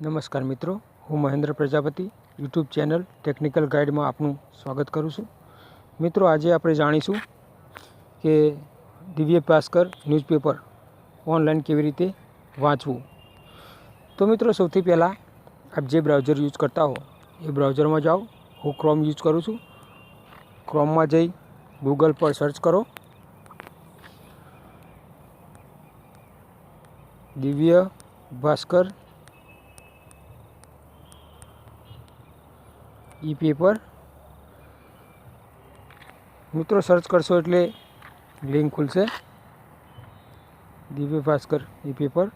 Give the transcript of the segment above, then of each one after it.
નમસ્કાર મિત્રો, હું Mahendra Prajapati, YouTube channel technical ગાઈડમાં આપનું સ્વાગત કરું છું. મિત્રો, આજે આપણે જાણીશું કે દિવ્ય ભાસ્કર ન્યૂઝપેપર ઓનલાઈન કેવી રીતે વાંચવું. તો મિત્રો, સૌથી પહેલાં આપ જે બ્રાઉઝર યુઝ કરતા હો, એ બ્રાઉઝરમાં જાઓ. હું ક્રોમ યુઝ કરું છું. ક્રોમમાં જઈ ગૂગલ પર સર્ચ કરો. દિવ્ય ભાસ્કર ઈ પેપર મિત્રો સર્ચ કરશો એટલે લિંક ખુલશે. દિવ્ય ભાસ્કર ઈ પેપર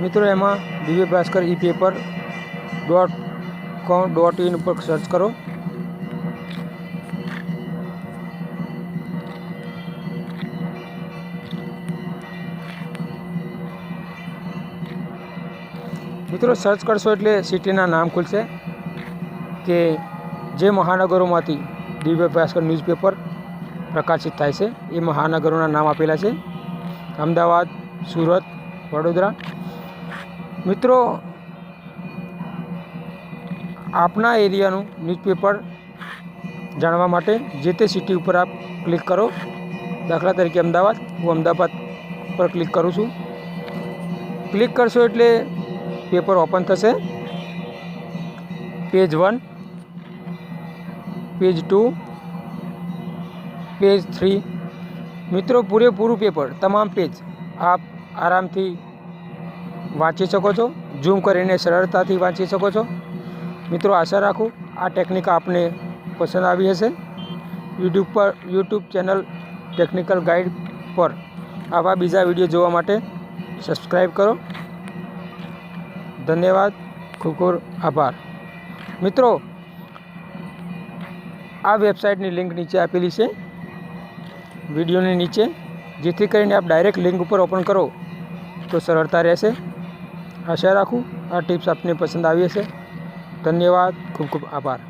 મિત્રો એમાં Divya Bhaskar e paper dot com dot in ઉપર સર્ચ કરો. મિત્રો સર્ચ કરશો એટલે સિટીના નામ ખુલશે કે જે મહાનગરોમાંથી દિવ્ય ભાસ્કર ન્યૂઝપેપર પ્રકાશિત થાય છે, એ મહાનગરોના નામ આપેલા છે. અમદાવાદ, સુરત, વડોદરા. મિત્રો, આપના એરિયાનું ન્યૂઝપેપર જાણવા માટે જે તે સિટી ઉપર આપ ક્લિક કરો. દાખલા તરીકે અમદાવાદ, હું અમદાવાદ પર ક્લિક કરું છું. ક્લિક કરશો એટલે પેપર ઓપન થશે. Page one, page two, page three. મિત્રો, પૂરેપૂરું પેપર, તમામ પેજ આપ આરામથી વાંચી શકો છો, ઝૂમ કરીને સરળતાથી વાંચી શકો છો. મિત્રો, આશા રાખું આ ટેકનિક આપને પસંદ આવી હશે. યુટ્યુબ પર, યુટ્યુબ ચેનલ ટેકનિકલ ગાઈડ પર આવા બીજા વીડિયો જોવા માટે સબસ્ક્રાઈબ કરો. ધન્યવાદ ખૂબ ખૂબ આભાર. મિત્રો, આ વેબસાઇટની લિંક નીચે આપેલી છે, વિડીયોની નીચે. જેથી કરીને આપ ડાયરેક્ટ લિંક ઉપર ઓપન કરો, તો સરળતા રહેશે. આશા રાખું, આ ટિપ્સ આપને પસંદ આવી હશે. ધન્યવાદ ખૂબ ખૂબ આભાર.